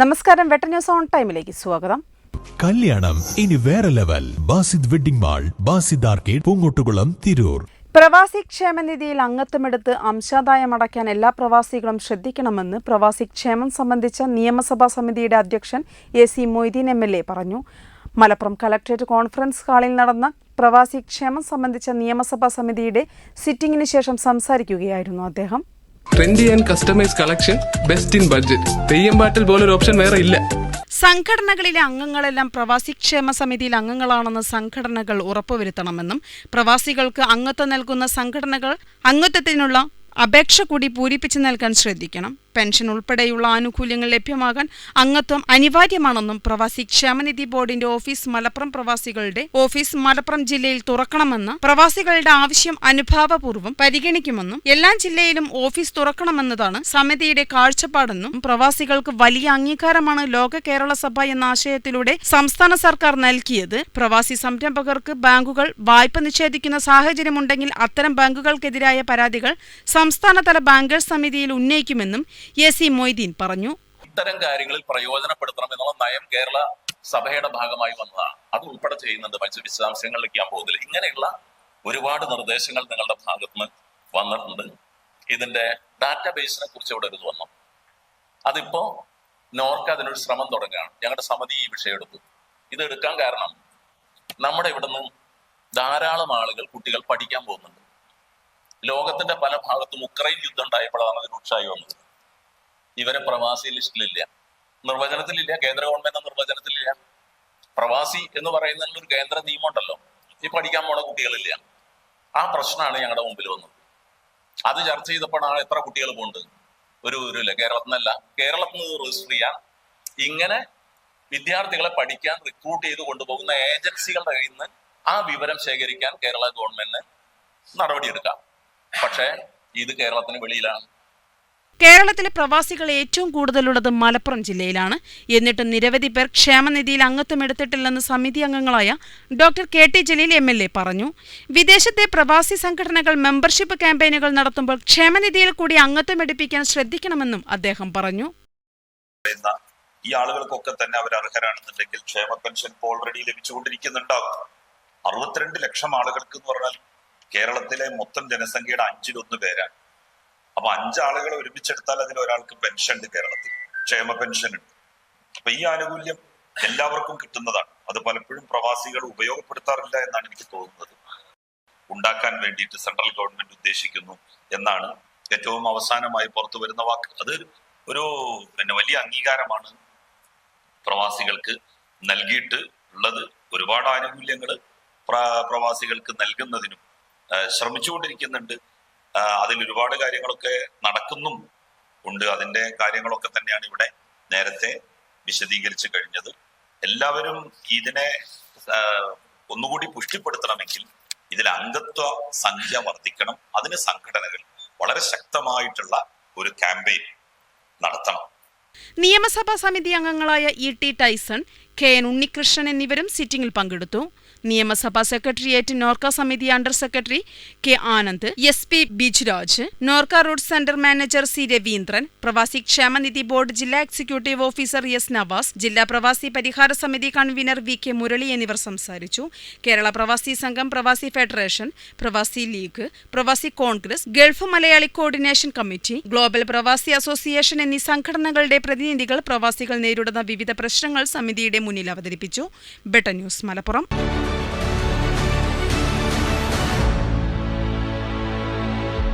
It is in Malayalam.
നമസ്കാരം വെട്ട ന്യൂസ് ഓൺ ടൈമിലേക്ക് സ്വാഗതം. കല്യാണം ഇനി വേറെ level. Basid wedding mall Basid arcade Poongottukulam Tirur. പ്രവാസി ക്ഷേമനിധിയിൽ അംഗത്വമെടുത്ത് അംശാദായം അടയ്ക്കാൻ എല്ലാ പ്രവാസികളും ശ്രദ്ധിക്കണമെന്ന് പ്രവാസി ക്ഷേമം സംബന്ധിച്ച നിയമസഭാ സമിതിയുടെ അധ്യക്ഷൻ A C Moideen M L A പറഞ്ഞു. മലപ്പുറം കലക്ട്രേറ്റ് കോൺഫറൻസ് ഹാളിൽ നടന്ന പ്രവാസി ക്ഷേമം സംബന്ധിച്ച നിയമസഭാ സമിതിയുടെ സിറ്റിംഗിന് ശേഷം സംസാരിക്കുകയായിരുന്നു അദ്ദേഹം. Trendy and customise collection best in budget Theyyam പാട്ടിൽ പോലൊരു ഓപ്ഷൻ വേറെ ഇല്ല. സംഘടനകളിലെ അംഗങ്ങളെല്ലാം പ്രവാസി ക്ഷേമ സമിതിയിൽ അംഗങ്ങളാണെന്ന് സംഘടനകൾ ഉറപ്പുവരുത്തണമെന്നും പ്രവാസികൾക്ക് അംഗത്വം നൽകുന്ന സംഘടനകൾ അംഗത്വത്തിനുള്ള അപേക്ഷ കൂടി പൂരിപ്പിച്ചു നൽകാൻ ശ്രദ്ധിക്കണം. പെൻഷൻ ഉൾപ്പെടെയുള്ള ആനുകൂല്യങ്ങൾ ലഭ്യമാകാൻ അംഗത്വം അനിവാര്യമാണെന്നും പ്രവാസി ക്ഷേമനിധി ബോർഡിന്റെ ഓഫീസ് മലപ്പുറം പ്രവാസികളുടെ ഓഫീസ് മലപ്പുറം ജില്ലയിൽ തുറക്കണമെന്ന് പ്രവാസികളുടെ ആവശ്യം അനുഭാവപൂർവം പരിഗണിക്കുമെന്നും എല്ലാ ജില്ലയിലും ഓഫീസ് തുറക്കണമെന്നതാണ് സമിതിയുടെ കാഴ്ചപ്പാടെന്നും പ്രവാസികൾക്ക് വലിയ അംഗീകാരമാണ് ലോക കേരള സഭ എന്ന ആശയത്തിലൂടെ സംസ്ഥാന സർക്കാർ നൽകിയത്. പ്രവാസി സംരംഭകർക്ക് ബാങ്കുകൾ വായ്പ നിഷേധിക്കുന്ന സാഹചര്യമുണ്ടെങ്കിൽ അത്തരം ബാങ്കുകൾക്കെതിരായ പരാതികൾ സംസ്ഥാനതല ബാങ്കേഴ്സ് സമിതിയിൽ ഉന്നയിക്കുമെന്നും എ സി മൊയ്തീൻ പറഞ്ഞു. ഇത്തരം കാര്യങ്ങളിൽ പ്രയോജനപ്പെടുത്തണം എന്നുള്ള നയം കേരള സഭയുടെ ഭാഗമായി വന്നതാണ്. അത് ഉൾപ്പെടെ ചെയ്യുന്നുണ്ട് മറ്റു വിശദാംശങ്ങളിലേക്ക് ഞാൻ പോകുന്നില്ല. ഇങ്ങനെയുള്ള ഒരുപാട് നിർദ്ദേശങ്ങൾ നിങ്ങളുടെ ഭാഗത്തുനിന്ന് വന്നിട്ടുണ്ട്. ഇതിന്റെ ഡാറ്റാബേസിനെ കുറിച്ച് ഇവിടെ ഒരു വന്നു. അതിപ്പോ നോർക്ക് അതിനൊരു ശ്രമം തുടങ്ങുകയാണ്. ഞങ്ങളുടെ സമിതി ഈ വിഷയം എടുത്തു. ഇത് എടുക്കാൻ കാരണം നമ്മുടെ ഇവിടുന്ന് ധാരാളം ആളുകൾ കുട്ടികൾ പഠിക്കാൻ പോകുന്നുണ്ട്. ലോകത്തിന്റെ പല ഭാഗത്തും ഉക്രൈൻ യുദ്ധം ഉണ്ടായപ്പോഴാണ് അതിന് ഉത്സാഹി വന്നത്. ഇവരെ പ്രവാസി ലിസ്റ്റിലില്ല. നിർവചനത്തിലില്ല കേന്ദ്ര ഗവൺമെന്റ് നിർവചനത്തിലില്ല. പ്രവാസി എന്ന് പറയുന്ന ഒരു കേന്ദ്ര നിയമമുണ്ടല്ലോ. ഈ പഠിക്കാൻ പോണ കുട്ടികളില്ല. ആ പ്രശ്നമാണ് ഞങ്ങളുടെ മുമ്പിൽ വന്നത്. അത് ചർച്ച ചെയ്തപ്പോൾ ചെയ്തപ്പോഴാണ് എത്ര കുട്ടികൾ പോണ്ട്? ഒരു ഒരു കേരളത്തിൽ നിന്നല്ല കേരളത്തിൽ നിന്ന് രജിസ്റ്റർ ചെയ്യാൻ ഇങ്ങനെ വിദ്യാർത്ഥികളെ പഠിക്കാൻ റിക്രൂട്ട് ചെയ്ത് കൊണ്ടുപോകുന്ന ഏജൻസികളുടെ കയ്യിൽ നിന്ന് ആ വിവരം ശേഖരിക്കാൻ കേരള ഗവൺമെന്റിന് നടപടിയെടുക്കാം. പക്ഷേ ഇത് കേരളത്തിന് വെളിയിലാണ്. കേരളത്തിലെ പ്രവാസികൾ ഏറ്റവും കൂടുതലുള്ളത് മലപ്പുറം ജില്ലയിലാണ്. എന്നിട്ട് നിരവധി പേർ ക്ഷേമനിധിയിൽ അംഗത്വം എടുത്തിട്ടില്ലെന്ന് സമിതി അംഗങ്ങളായ doctor K T Jaleel M L A പറഞ്ഞു. വിദേശത്തെ പ്രവാസി സംഘടനകൾ മെമ്പർഷിപ്പ് ക്യാമ്പയിനുകൾ നടത്തുമ്പോൾ ക്ഷേമനിധിയിൽ കൂടി അംഗത്വം എടുപ്പിക്കാൻ ശ്രദ്ധിക്കണമെന്നും അദ്ദേഹം പറഞ്ഞു. ഈ ആളുകൾക്കൊക്കെ തന്നെ അവർ അർഹരാണെന്നുണ്ടെങ്കിൽ ക്ഷേമ പെൻഷൻ ഓൾറെഡി ലഭിച്ചുകൊണ്ടിരിക്കുന്നുണ്ടാവും അറുപത്തിരണ്ട് ലക്ഷം ആളുകൾക്ക് എന്ന് പറഞ്ഞാൽ കേരളത്തിലെ മൊത്തം ജനസംഖ്യയുടെ അഞ്ചിലൊന്ന് പേരാണ്. അപ്പൊ അഞ്ചാളുകളെ ഒരുമിച്ചെടുത്താൽ അതിൽ ഒരാൾക്ക് പെൻഷൻ ഉണ്ട് കേരളത്തിൽ. ക്ഷേമ പെൻഷൻ ഉണ്ട്. അപ്പൊ ഈ ആനുകൂല്യം എല്ലാവർക്കും കിട്ടുന്നതാണ്. അത് പലപ്പോഴും പ്രവാസികൾ ഉപയോഗപ്പെടുത്താറില്ല എന്നാണ് എനിക്ക് തോന്നുന്നത്. ഉണ്ടാക്കാൻ വേണ്ടിയിട്ട് സെൻട്രൽ ഗവൺമെന്റ് ഉദ്ദേശിക്കുന്നു എന്നാണ് ഏറ്റവും അവസാനമായി പുറത്തു വരുന്ന വാക്ക്. അത് ഒരു പിന്നെ വലിയ അംഗീകാരമാണ് പ്രവാസികൾക്ക് നൽകിയിട്ട് ഉള്ളത്. ഒരുപാട് ആനുകൂല്യങ്ങൾ പ്രവാസികൾക്ക് നൽകുന്നതിനും ശ്രമിച്ചുകൊണ്ടിരിക്കുന്നുണ്ട്. അതിൽ ഒരുപാട് കാര്യങ്ങളൊക്കെ നടക്കുന്നും ഉണ്ട്. അതിന്റെ കാര്യങ്ങളൊക്കെ തന്നെയാണ് ഇവിടെ നേരത്തെ വിശദീകരിച്ചു കഴിഞ്ഞത്. എല്ലാവരും ഇതിനെ ഒന്നുകൂടി പുഷ്ടിപ്പെടുത്തണമെങ്കിൽ ഇതിൽ അംഗത്വ സംഖ്യ വർദ്ധിക്കണം. അതിന് സംഘടനകൾ വളരെ ശക്തമായിട്ടുള്ള ഒരു ക്യാമ്പയിൻ നടത്തണം. നിയമസഭാ സമിതി അംഗങ്ങളായ E T Tyson K N Unnikrishnan എന്നിവരും സിറ്റിംഗിൽ പങ്കെടുത്തു. നിയമസഭാ സെക്രട്ടേറിയറ്റ് നോർക്ക സമിതി under secretary K Anand S P Bijraj Norka root centre manager C Raveendran പ്രവാസി ക്ഷേമനിധി ബോർഡ് ജില്ലാ എക്സിക്യൂട്ടീവ് ഓഫീസർ എസ് നവാസ് ജില്ലാ പ്രവാസി പരിഹാര സമിതി കൺവീനർ വി കെ മുരളി എന്നിവർ സംസാരിച്ചു. കേരള പ്രവാസി സംഘം പ്രവാസി ഫെഡറേഷൻ പ്രവാസി ലീഗ് പ്രവാസി Congress gulf Malayali coordination committee global പ്രവാസി അസോസിയേഷൻ എന്നീ സംഘടനകളുടെ പ്രതിനിധികൾ പ്രവാസികൾ നേരിടുന്ന വിവിധ പ്രശ്നങ്ങൾ സമിതിയുടെ മുന്നിൽ അവതരിപ്പിച്ചു. ബെട്ട ന്യൂസ് മലപ്പുറം.